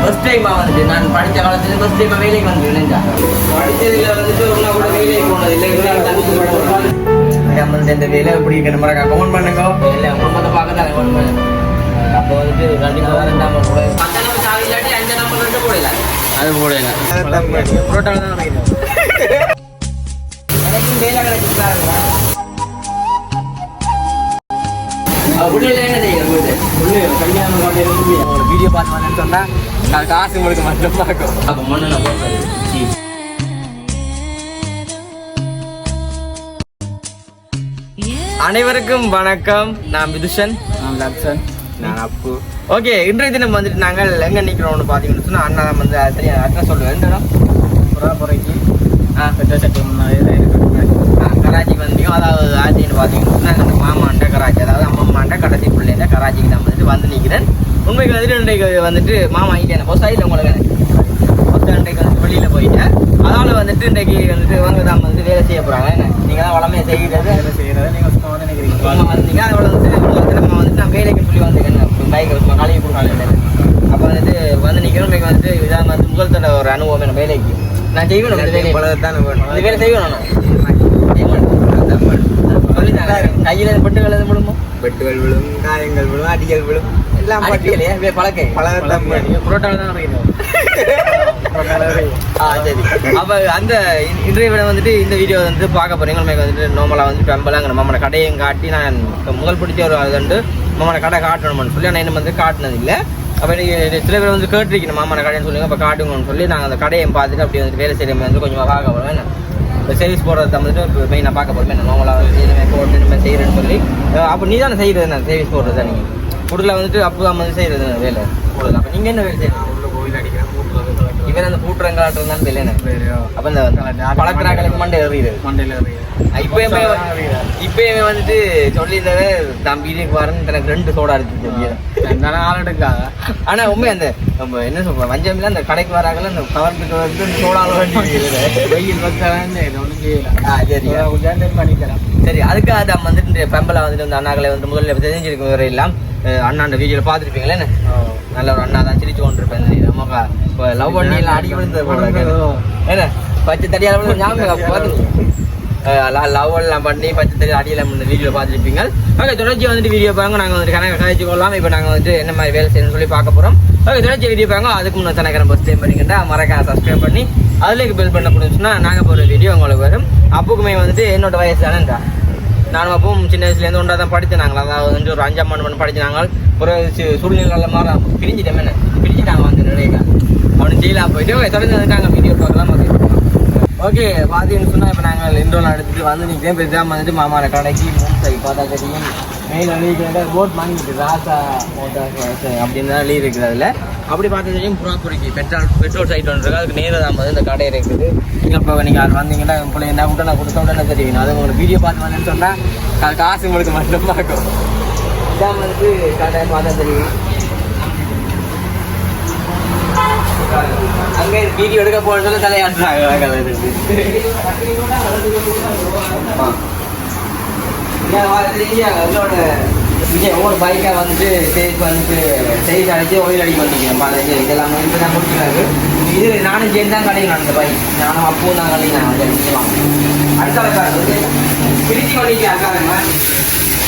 First டைமா வந்துட்டு நான் படித்த காலத்துல ஃபர்ஸ்ட் டைமா வேலைக்கு வந்து நினைஞ்சா படிச்சதுல வந்துட்டு ஒன்றா கூட வேலைக்கு போனது இல்லை. நம்ம இந்த வேலை எப்படி இருக்கிற மாதிரி கமெண்ட் பண்ணுங்க. இல்லை குடும்பத்தை பார்க்க தான் கமெண்ட் பண்ணுங்க அப்போ வந்துட்டு கண்டிப்பாக ரெண்டாம் நம்பர் கூட பத்து நம்பர் சாவி இல்லாட்டி அஞ்சு நம்பர் ரெண்டு போடல. அது போடல. புரோட்டாவில் தான் எனக்கும் வேலை கிடைச்சிருக்காங்க வீட்டு வீடியோ பார்த்து வந்து சொன்னா அது காசு உங்களுக்கு மட்டும் பார்க்கும். அப்போ மண்ணு நான் போடுறது அனைவருக்கும் வணக்கம். நான் விதுஷன் நான் லக்ஷன். நான் அப்பு. ஓகே இன்றைய தினம் வந்துட்டு நாங்கள் எங்க நிக்கிறோம்னு பாத்தீங்கன்னு சொன்னா அண்ணா வந்து தெரியும் அட்ரஸ் சொல்லுவேன் எந்த இடம்? புறாபுரைக்கு ஆ, பெற்ற சட்டை முன்னாடி தான் இருக்கு ஆ, கராச்சிக்கு வந்தீங்க அதாவது ஆச்சின்னு பாத்தீங்கன்னா நாங்கள் அந்த மாமாண்ட கராச்சி அதாவது அம்மம்மாண்ட கடைசி பிள்ளைங்க கராச்சிக்கு நான் வந்துட்டு வந்து நிற்கிறேன். உண்மைக்கு வந்துட்டு இன்றைக்கு வந்துட்டு மாமா இல்லை பொஸ் ஆயில உங்களுக்கு மொத்தம் இன்றைக்கு வந்து வெளியில போயிட்டேன் அதனால வந்துட்டு இன்றைக்கு வந்துட்டு இவங்க தான் வந்து வேலை செய்ய போறாங்க. என்ன? நீங்க தான் வளமையை செய்கிறது. வேலை செய்கிறத. நீங்கள் சுத்தமாக வந்து நினைக்கிறீங்க சும்மா வந்தீங்க அதோட வந்துட்டு நம்ம வந்துட்டு நான் வேலைக்கு சொல்லி வந்துருக்கேன் பைக் சும்மா காலையை கொடுக்காங்க அப்போ வந்துட்டு வந்து நிற்கிறோம் இன்றைக்கு வந்துட்டு இதான் வந்து முதல் தடவை ஒரு அனுபவம் எனக்கு வேலைக்கு. நான் செய்வேன். வேணும். இந்த வேலை செய்வேன் நான். கையில் பட்டுகள் எது முடியுமோ வெட்டுகள் விழும் காயங்கள் விழும் அடிகள் விழும் எல்லாம் வே பழக்க. பலதான் புரோட்டாவில் தான் அப்போ அந்த இன்- இன்றைய விட வந்துட்டு இந்த வீடியோ வந்து பார்க்க போறீங்க. உங்களுக்கு வந்துட்டு நார்மலாக வந்து பெம்பலாங்கிற மாமன கடையும் காட்டி நான் முதல் பிடிச்ச ஒரு அது வந்து மாமன கடை காட்டணும்னு சொல்லி நான் இன்னும் வந்து காட்டினது இல்லை அப்போ நீங்கள் சில பேர் வந்து கேட்டிருக்கீங்க மாமன கடைன்னு சொல்லுங்க அப்போ காட்டுங்கன்னு சொல்லி நாங்கள் அந்த கடையை பார்த்துட்டு அப்படி வந்து வேலை செய்கிற வந்து கொஞ்சமாக பார்க்க போகிறோம் இப்போ சர்வீஸ் போடுறது வந்துட்டு இப்போ மெயினாக பார்க்க போகிறோம் என்ன நார்மலாக இனிமேல் போட்டு இனிமேல் செய்கிறேன்னு சொல்லி. அப்போ நீ தானே செய்கிறது நான் சர்வீஸ் போடுறது நீங்கள் கூடுதல வந்துட்டு அப்போ தான் வந்து செய்கிறது வேலை? கூடுதல் அப்போ நீங்கள் என்ன வேலை செய்யணும் இவன் அந்த பூட்டுறங்காட்டம் தான் தெரியல அப்ப இந்த பழக்கிறாங்களுக்கு மண்டை எறியுது. மண்டையில் இப்போ இப்போ வந்துட்டு சொல்லியிருந்தவ நான் வீட்டுக்கு வரேன் எனக்கு ரெண்டு சோடா இருக்கு ஆனா உண்மை அந்த நம்ம என்ன சொல்றோம் வஞ்சம்ல அந்த கடைக்கு வராங்கல்ல அந்த கவர்ந்துட்டு வந்து இந்த சோடால வேண்டி வெயில் பக்கம் ஒன்றும் செய்யலாம் ஆ சரி. கொஞ்சம் பண்ணிக்கலாம் சரி அதுக்காக தான் வந்துட்டு பெம்பலை வந்துட்டு இந்த அண்ணாக்களை வந்து முதல்ல தெரிஞ்சிருக்கும் வரை எல்லாம் அண்ணாண்ட வீடியோல பார்த்துருப்பீங்களே நல்ல ஒரு அண்ணா தான் சிரிச்சு கொண்டிருப்பேன். நமக்கு இப்போ லவ் பண்ணி எல்லாம் அடி விழுந்தது போல இருக்கு. என்ன? பச்சை தடியால விழுந்து ஞாபகம் பார்த்து. லவ் எல்லாம் பண்ணி பச்சை தெரிய அடியில் இந்த வீடியோ பார்த்துருப்பீங்க. ஓகே தொடர்ச்சி வந்துட்டு வீடியோ பாருங்க. நாங்கள் வந்துட்டு கணக்கு கழிச்சு கொள்ளலாம். இப்போ நாங்கள் வந்துட்டு என்ன மாதிரி வேலை செய்யணும்னு சொல்லி பார்க்க போகிறோம் ஓகே தொடர்ச்சி வீடியோ பாருங்க. அதுக்கு முன்னே தனக்கரம் ஃபஸ்ட் டைம் பண்ணிக்கிட்டா மறக்காம சப்ஸ்கிரைப் பண்ணி அதுலேயே பில் பண்ண முடிஞ்சுன்னா நாங்கள் போகிற வீடியோ உங்களுக்கு வரும். அப்புக்குமே வந்துட்டு என்னோட வயசு தானேண்டா நானும் அப்பவும் சின்ன வயசுலேருந்து ஒன்றா தான் படித்தேன் நாங்கள் அதாவது வந்து ஒரு அஞ்சாம் ஆண்டு மட்டும் படிச்சு நாங்கள் ஒரு சூழ்நிலை மாற பிரிஞ்சிட்டேன் என்ன? பிரிஞ்சிட்டாங்க வந்து நிலையில அவனு ஜெயிலாக போயிட்டு தொடர்ந்து வந்துட்டாங்க. வீடியோ பார்க்கலாம். ஓகே பார்த்தீங்கன்னு சொன்னால் இப்போ நாங்கள் இன்ட்ரோல் எடுத்துட்டு வந்து நிற்கிறேன் இப்போ இதான் வந்துட்டு மாமார கடைக்கு மூட்டை பார்த்தா தெரியும். மெயின் அழிக்கிற போட் வாங்கிட்டு ராசா மோட்டார் அப்படின்னு தான் லீவ் இருக்குது அதில். அப்படி பார்த்தா தெரியும் புறாக்குறிக்கு பெட்ரோல் பெட்ரோல் சைட் ஒன்று இருக்குது அதுக்கு நேராக தான் வந்து இந்த கடை இருக்குது. நீங்கள் இப்போ நீங்கள் அது வந்தீங்கன்னா பிள்ளை என்ன கூட நான் கொடுத்த உடனே தெரியும். அது உங்களுக்கு வீடியோ பார்த்து வந்தேன்னு சொன்னால் அது காசு உங்களுக்கு மட்டும் பார்க்கும் இதான் வந்து கடை பார்த்தா தெரியும். அங்கே வீடியோ எடுக்க போன சொல்ல தலையாட்டுறாங்க விஜய் ஒவ்வொரு பைக்காக வந்துட்டு சேஸ் வந்துட்டு சைஸ் அடிச்சு ஒயில் அடிக்க வந்திருக்கேன் பாருங்க இதெல்லாம் வந்து நான் கொடுத்துருக்காரு. இது நானும் சேர்ந்து தான் கடையில் அந்த பைக் நானும் அப்பவும் தான் கடையில் நான் அடிக்கலாம் அடுத்த கார் பிரிச்சு பண்ணிக்க அக்காரங்க என்ன கவலையாக தான் நிற்கணும்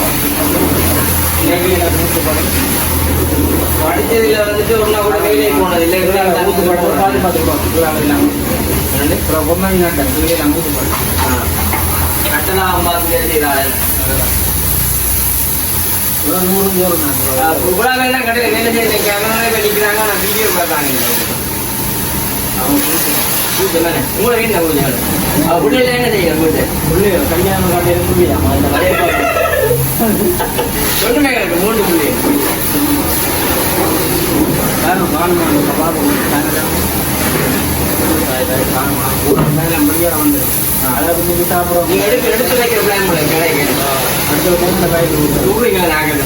படிச்சதுல வந்துட்டு ஒன்னா கூட வேலைக்கு போனது இல்லை கட்டணம் பார்த்து செய்தாள் உங்களாலாம் கடையில் வேலை செய்ய நிற்கிறாங்க நிற்கிறாங்க நான் வீடியோ பார்த்தாங்க உங்களை வீட்டில் கொஞ்சம் பிள்ளைல மூணு புள்ளி யாரும் காணும் பார்ப்போம் முடியாது வந்து அதாவது நீங்கள் சாப்பிட்றோம் நீங்க எடுத்து எடுத்து வைக்கிற பிளான் அடுத்த காய்கறி நாங்கள்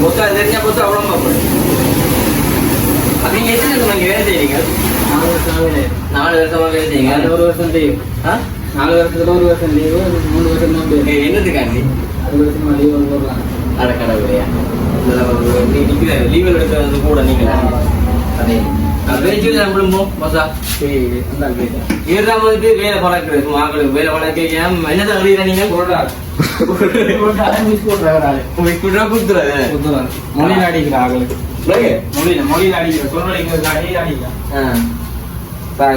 மொத்தம் தெரிஞ்சா மொத்தம் அவ்வளோ பார்ப்போம் அப்ப எத்தனை வருஷமா வேலை நாலு வேலை நாலு வருஷமா வேலை செய்யுங்க ஒரு வருஷம் லீவ் நாலு வருஷத்துல ஒரு வருஷம் லீவு மூணு வருஷம் தான் லீவு ஏய், என்னத்துக்காண்டி அறுபது வருஷமா லீவ் போடலாம் அட கடவுளையா நீ நிக்கிற லீவில் எடுக்கிறது கூட நீங்க அதே வெறிச்சு தான் விழும்போம் பசா இதுதான் வந்துட்டு வேலை பழக்கிறது மக்களுக்கு வேலை பழக்க என்னதான் எழுதுற நீங்க? போடுறாரு மொழியில் அடிக்கிற ஆளுக்கு. மொழியில மொழியில் அடிக்கிற சொல்றீங்க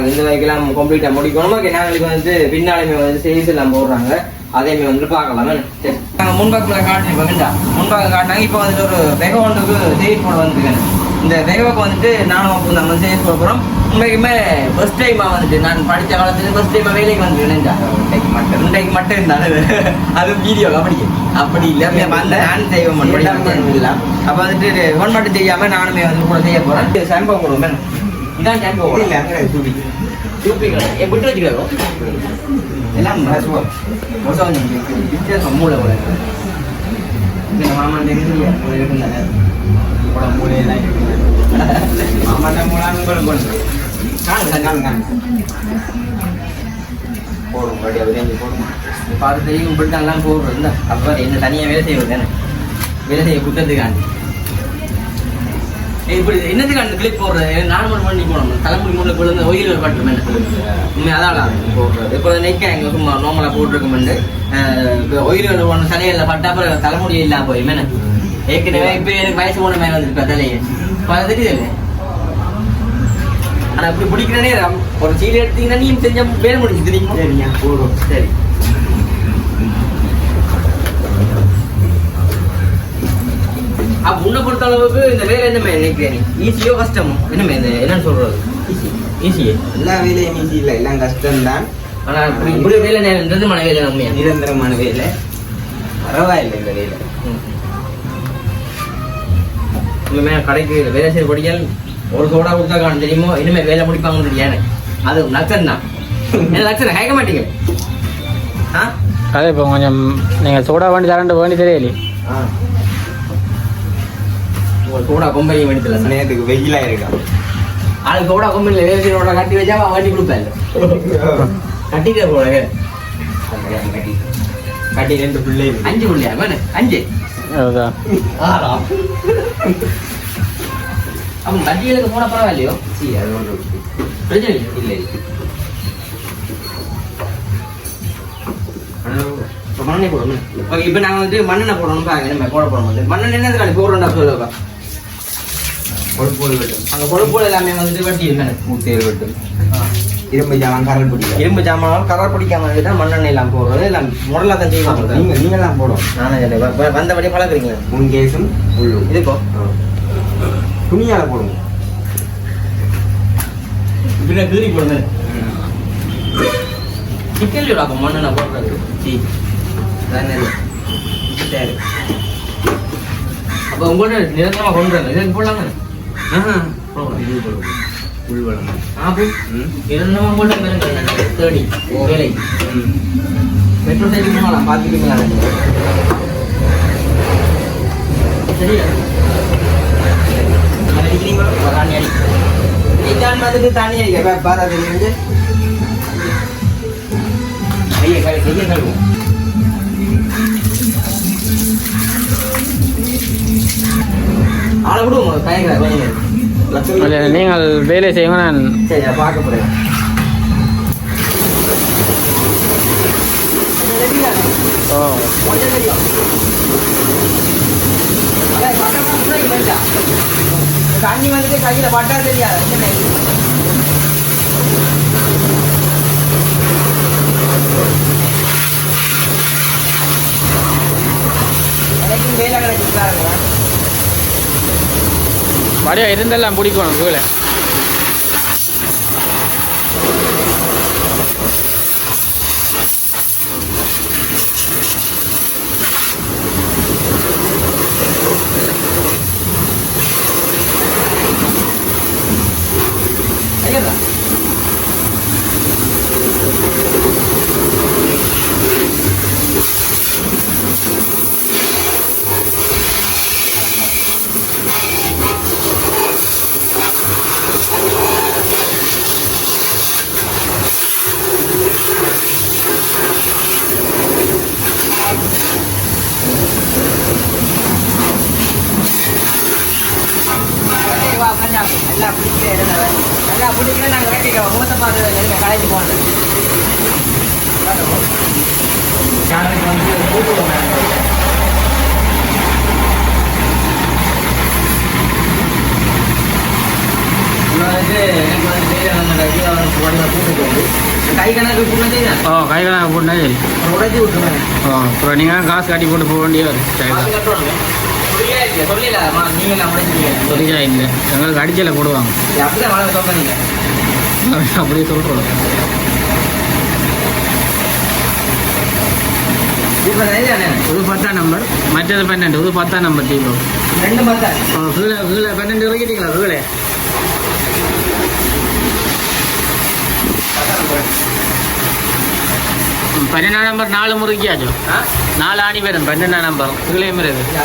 இந்த வகைக்கெல்லாம் கம்ப்ளீட்டா முடிக்கணும். நாங்களுக்கு வந்து பின்னாலுமே வந்து சேல்ஸ் எல்லாம் போடுறாங்க. அதையுமே வந்து பார்க்கலாம். என்ன? சரி. நாங்க முன்பாக்கில் காட்டினோம் வேண்டா. முன்பாக காட்டினாங்க. இப்போ வந்துட்டு ஒரு வெக ஒன்றுக்கு சேல் போட வந்துருக்கேன் இந்த வெகவுக்கு வந்துட்டு நானும் அப்போ நம்ம சேல் போட போகிறோம் உண்மைக்குமே ஃபர்ஸ்ட் டைமாக வந்துட்டு நான் படித்த காலத்துல ஃபர்ஸ்ட் டைமாக வேலைக்கு வந்துருக்கேன் இன்றைக்கு மட்டும் இன்றைக்கு மட்டும் இருந்தாலும் அது வீடியோ அப்படி அப்படி இல்லை அந்த நான் மட்டும் இல்லை அப்போ வந்துட்டு ஒன் மட்டும் செய்யாமல் நானுமே வந்து கூட செய்ய போகிறேன் சாம்பம் கொடுவோம் இதான் இல்லை அங்கே ஏ விட்டு வச்சுக்கிறோம் எல்லாம் மோசம் மோசம் மூளை கூட இந்த மாமன் தெரிஞ்சு இருக்குங்க கூட மாமாட்ட மூலாம் உங்களுக்கு கொண்டு காணுங்க காணுங்க போடும் போடும் பார்த்து தெரியும் இப்படி தான் எல்லாம் அப்போ என்ன தனியாக வேலை செய்வது வேலை செய்ய குத்தத்துக்காண்டி இப்படி என்னத்துக்காண்டி கிளிப் போடுறது நார்மல் பண்ணி போடணும். தலைமுடி மூணு விழுந்து ஒயில் பட்டு மேலே உண்மை அதான் போடுறது. இப்போ நெக்க எங்க சும்மா நார்மலாக போட்டிருக்கோம்ண்டு ஒயில் ஒன்று சலையில் பட்டா அப்புறம் தலைமுடி இல்லாம போய் மேலே ஏற்கனவே இப்போ எனக்கு வயசு போன மேலே வந்துருப்பா தலையை. இப்போ தெரியுது. ஆனா இப்படி பிடிக்கிற நேரம் ஒரு சீல் எடுத்தீங்கன்னா நீ செஞ்ச வேலை முடிஞ்சு தெரியுமா சரிங்க போடும் சரி. அப்ப உன்னை பொறுத்த அளவுக்கு இந்த வேலை என்ன நினைக்கிறேன் ஈஸியோ கஷ்டமோ? என்னமே இந்த என்னன்னு சொல்றது? ஈஸியே எல்லா வேலையும் ஈஸி இல்லை. எல்லாம் கஷ்டம்தான். ஆனா இப்படி வேலை நேரம்ன்றது மன வேலை உண்மையா நிரந்தரமான வேலை. பரவாயில்லை இந்த வேலை. உண்மையா கடைக்கு வேலை செய்ய படியால் ஒரு சோடா கொடுத்தா காணும் தெரியுமோ? இனிமே வேலை முடிப்பாங்கன்னு தெரியாது அது நக்சன் தான். என்ன நக்சன் கேட்க மாட்டீங்க. ஆ? அதே இப்போ கொஞ்சம் நீங்கள் சோடா வண்டி தரண்டு வேண்டி தெரியலையே. ஆ. ஒரு சோடா கொம்பனி வெடித்துல நேரத்துக்கு வெயிலா இருக்கா? சோடா கொம்பனில வேறு சோடா கட்டி வச்சா அவன் வண்டி கொடுப்பாரு. கட்டிக்கிற போல கட்டி ரெண்டு பிள்ளை அஞ்சு புள்ளியா வேணு அஞ்சு. அதுதான் ஆறா? அவன் கட்டிகளுக்கு போன பரவாயில்லையோ? சீ அது ஒன்று பிரச்சனை இல்லை. இல்லை இப்போ மண்ணை போடணும். இப்போ நாங்கள் மண்ணெண்ணெய் போடணும் பாருங்க நம்ம போட மண்ணெண்ணெய் போடுறோம்டா கொழுப்போடு வெட்டும் அங்கே கொழுப்பு எல்லாமே வந்துட்டு வட்டி இருக்கானு மூட்டையில் வெட்டும் இரும்பு ஜாமான் கரல் பிடிக்கும் இரும்பு ஜாமான் கலர் பிடிக்காம தான் மண்ணெண்ணெய் எல்லாம் போடுறது எல்லாம் முடலாக தான் செய்வாங்க. நீங்க நீங்களாம் போடும் நானே இல்லை. வ- வ- வந்தபடி பழகுறீங்க முன் கேஸும் உள்ளும் இதுக்கோ துணியால போடுங்க. இப்படி கீறி போடுங்க. சிக்கல் அப்போ மண்ணை நான் போடுறது. சரி அப்போ உங்கள்ட்ட நிரந்தரமாக கொண்டு வரல போடலாங்க ஆஹா போடுங்க. இது போடுங்க உள்வளம் ஆப்பு ம் நிரந்தரமாக கொண்டு தேடி வேலை ம் மெட்ரோ போகலாம் பார்த்துக்கிங்களா சரியா அடிக்கிறீங்களோ தானி அடி அடிக்க இருந்து ஐயா கழு கையை கழுவும் நீங்கள் வேலை செய்யுங்க நான் பார்க்க போறேன். ஓ. தண்ணி வந்துட்டு கையில பட்டா தெரியாது வேலை கிடைச்சிருக்காங்க வடிவா இருந்தெல்லாம் பிடிக்கணும் கீழே நல்லா நல்லா பிடிக்கல நல்லா பிடிக்கல நாங்கள் வெட்டிக்கிறோம் முகத்தை பார்த்து நீங்கள் கலைக்கு சேனலுக்கு வந்து கை கணக்கு நீங்கள் காசு காட்டி போட்டு போக வேண்டிய சரியா இல்லை எங்களுக்கு அடிச்சல போடுவாங்க. அப்படியே சொல்கிறோம் இது பத்தாம் நம்பர் மற்றது பன்னெண்டு இது பத்தாம் நம்பர் டீம் ரெண்டு பார்த்தா கீழே கீழே பன்னெண்டு இறக்கிட்டீங்களா கீழே? ம், பன்னெண்டாம் நம்பர் நாலு முறுக்கியாச்சு? ஆ? நாலு ஆணி வரும். பன்னெண்டாம் நம்பர் கீழே இருக்கு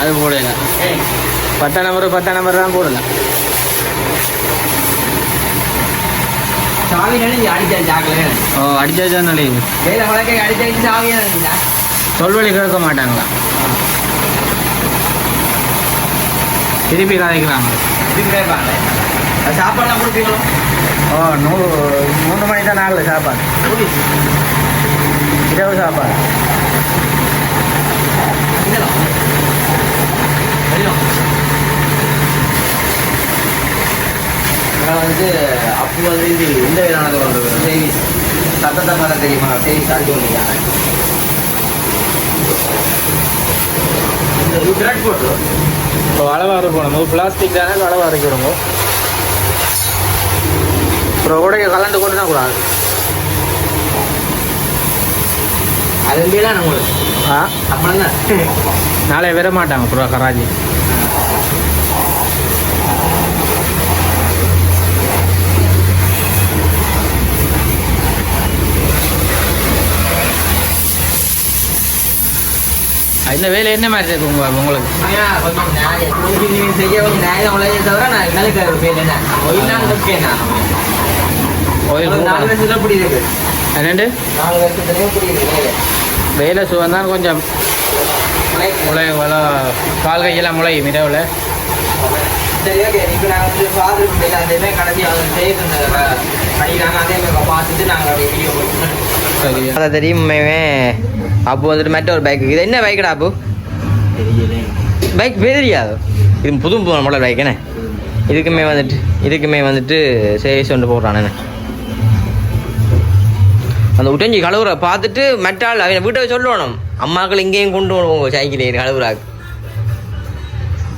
அது போடல. பத்தாம் நம்பர் பத்தாம் நம்பர் தான் போடல. ஓ அடிச்சாச்சா நல்லது வேலை வழக்கை அடிச்சு சாவியா நினைஞ்சா சொல்வழி கேட்க மாட்டாங்களா? திருப்பி கதைக்கிறாங்க கொடுப்பீங்களோ? ஓ நூறு மூணு மணி தான் நாளில் சாப்பாடு. இரவு சாப்பாடு. நான் வந்து அப்போ வந்து இது எந்த விதமானது கொண்டு சேவிஸ் சத்தத்தை பார்த்த தெரியுமா? சேவிஸ் அடிச்சு கொண்டிருக்காங்க இந்த போட்டு இப்போ அளவாக இருக்கணும் பிளாஸ்டிக் தானே அளவாக இருக்கிறோங்க அப்புறம் உடைய கலந்து கொண்டு தான் கூடாது. ஆ? நாளை வர மாட்டாங்க அப்புறம் கராஜி இந்த வேலை என்ன மாதிரி இருக்கு உங்க உங்களுக்கு? நீங்க செய்ய தவிர நான் வேலைக்கு பேர் என்ன என்னண்டு நாலு வருஷத்துலயே இப்படி இருக்கு வேலை. வேலை சுகம் தான் கொஞ்சம். முளை. வள கால் கையெல்லாம் முளையும் இரவில் சரி ஓகே. இப்போ நாங்கள் வந்து ஃபாதர் எல்லாத்தையுமே கடைசி அவங்க செய்ய படிக்கிறாங்க அதே மாதிரி பார்த்துட்டு நாங்கள் அப்படியே வீடியோ போட்டுருக்கோம் சரி. அதை தெரியுமே அப்போ வந்துட்டு மற்ற ஒரு பைக் இது என்ன பைக்கடா அப்போ? பைக் தெரியாது இது புது மாடல் பைக்குண்ணே இதுக்குமே வந்துட்டு இதுக்குமே வந்துட்டு சேஸ் ஒன்று போடுறானே அந்த உடஞ்சி கழுவுற பார்த்துட்டு மெட்டால் அவன் வீட்டை சொல்லணும் அம்மாக்கள் இங்கேயும் கொண்டு வருவோம் சைக்கிள் கழுவுறாக்கு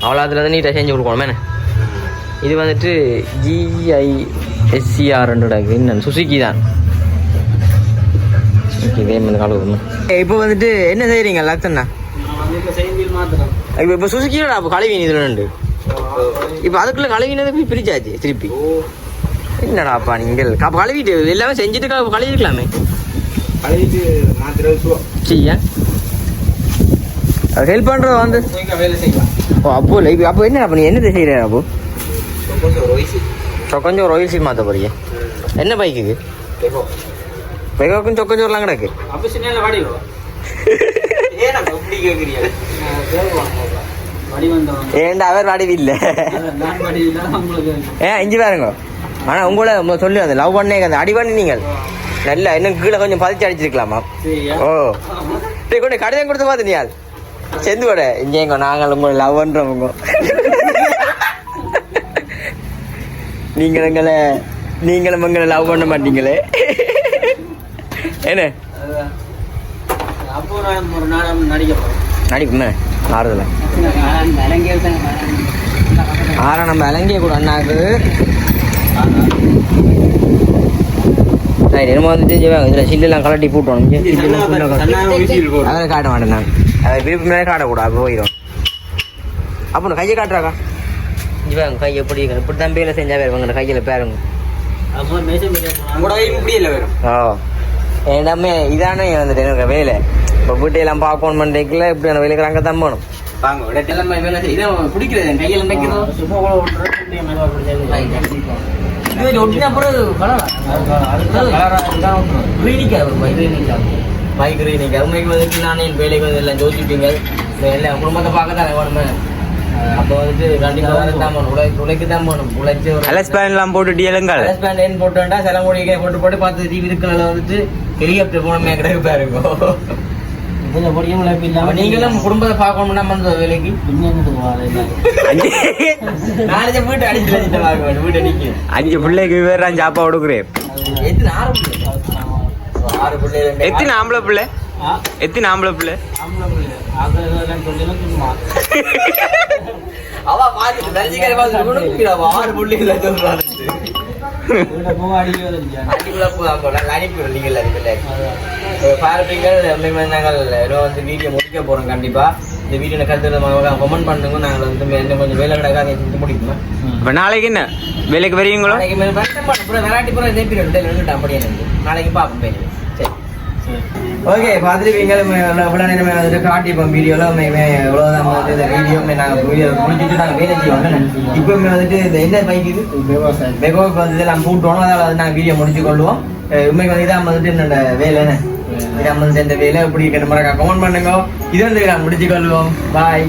அவ்வளோ அதில் தான் நீட்டாக செஞ்சு கொடுக்கணும். என்ன? இது வந்துட்டு ஜிஐ எஸ்சிஆர்ன்றோட என்ன சுசுக்கி தான். இதே மாதிரி கழுவுணும். இப்போ வந்துட்டு என்ன செய்கிறீங்க லத்தண்ணா இப்போ இப்போ சுசுக்கியோட அப்போ கழுவி இதில் உண்டு இப்போ அதுக்குள்ளே கழுவினது போய் பிரிச்சாச்சு திருப்பி? என்னடாப்பா நீங்கள்? அப்போ கழுவிட்டு எல்லாமே செஞ்சுட்டு கழுவிருக்கலாமே கழுவிட்டு மாத்திரை ஹெல்ப் பண்ணுறது வந்து. ஓ அப்போ இல்லை இப்போ அப்போ என்ன அப்போ? நீ என்ன செய்கிற அப்போ சொக்கஞ்சோர் ஆயில் சீட் மாற்ற போறீங்க என்ன பைக்குக்கு பெகாக்கும் சொக்கஞ்சோர்லாம் கிடக்கு ஏன்டா அவர் வாடிவி இல்லை. நான் வடி இல்லாத உங்களுக்கு. ஏன் இஞ்சி பாருங்க. ஆனால் உங்களை சொல்லு அந்த லவ் பண்ணே அந்த அடி நீங்கள். நல்லா இன்னும் கீழே கொஞ்சம் பதிச்சு அடிச்சிருக்கலாமா? ஓ. டேய் கொண்டு கடிதம் கொடுத்து பார்த்து நீ செந்து கூட இங்கே எங்க நாங்கள் உங்களை லவ் பண்ணுறவங்க நீங்கள் எங்களை நீங்களும் எங்களை லவ் பண்ண மாட்டீங்களே. என்ன? அப்போ நான் ஒரு நாள் நடிக்க போகிறேன் நடிப்புமே ஆறுதல. ஆறா நம்ம இலங்கைய கூட அண்ணாக்கு. ரைட் என்னமோ வந்துட்டு இதில் சில்லெல்லாம் கலட்டி போட்டோம். அதை காட்ட மாட்டேன் நான். அதை விருப்பம் மேலே காட்டக்கூடாது போயிடும். அப்போ கையை காட்டுறாக்கா? இவங்க கை எப்படி இருக்கு? இப்படி தான் பேரில் செஞ்சா வேறு கையில் பேருங்க. ஓ எல்லாமே இதானே வந்துட்டு எனக்கு வேலை. இப்போ வீட்டையெல்லாம் பார்க்கணும் பண்ணுறதுக்குள்ள இப்படி அந்த வேலைக்கு அங்கே தான் போகணும். வாங்க விட எல்லாமே வேலை செய்ய பிடிக்கிறது என் கையில் நினைக்கிறோம் இது ஒட்டினா அப்புறம் கலரா பைக் ரீனிக்கா உண்மைக்கு வந்துட்டு நானே என் வேலைக்கு வந்து எல்லாம் ஜோதிப்பீங்க இல்லை குடும்பத்தை பார்க்க தானே வேணுமே அப்போ வந்துட்டு கண்டிப்பாக தான் போகணும். உழை உழைக்கு தான் போகணும். உழைச்சி ஒரு அலஸ் பேன்லாம் போட்டு இயலுங்கள் Plus band ஏன் போட்டு வேண்டாம் சில போட்டு போட்டு பார்த்து டிவி இருக்கிறதுல வந்துட்டு ஹெலிகாப்டர் போனோமே நீங்களும் குடும்பத்தை பார்க்கணும்னா வந்து வேலைக்கு? அஞ்சு நாளைக்கு வீட்டு அடிச்சு வீட்டு அடிக்கு. அஞ்சு பிள்ளைக்கு வேற சாப்பா கொடுக்குறேன். எத்தனை ஆறு பிள்ளை? ஆறு பிள்ளை ரெண்டு எத்தனை ஆம்பளை பிள்ளை? எத்தனை ஆம்பளை பிள்ளை? அவ பாத்துட்டு ஆறு பிள்ளைகளை சொல்றான்னு நீங்கள் நாங்கள் ஏதோ வந்து வீடியோ முடிக்க போறோம் கண்டிப்பா. இந்த வீடியோ கருத்து கமெண்ட் பண்ணுங்க நாங்கள் வந்து இன்னும் கொஞ்சம் வேலை கிடக்காத செஞ்சு முடிக்கணும் இப்ப நாளைக்கு என்ன? வேலைக்கு வருவீங்களோ நாளைக்கு வெரைட்டி பூரா இதே பீரியட் அப்படியே நாளைக்கு பார்ப்போம் பேர் ஓகே பார்த்துருப்பீங்க. இவ்வளோ நேரம் வந்துட்டு காட்டிப்போம் வீடியோவில் இவ்வளோதான் வந்து இந்த வீடியோ நாங்கள் வீடியோ முடிச்சுட்டு நாங்கள் வேலை செய்வோம் இப்போவுமே வந்துட்டு இந்த என்ன பைக் இது? பெகோவுக்கு வந்துட்டு நம்ம கூட்டுவோம் அதால் வந்து நாங்கள் வீடியோ முடிச்சு கொள்வோம். அஹ் உண்மைக்கு வந்து இதான் வந்துட்டு என்னோட வேலை என்ன? இதான் வந்துட்டு இந்த வேலை? எப்படி கமெண்ட் பண்ணுங்க. இது வந்து நான் முடிச்சு கொள்வோம். பாய்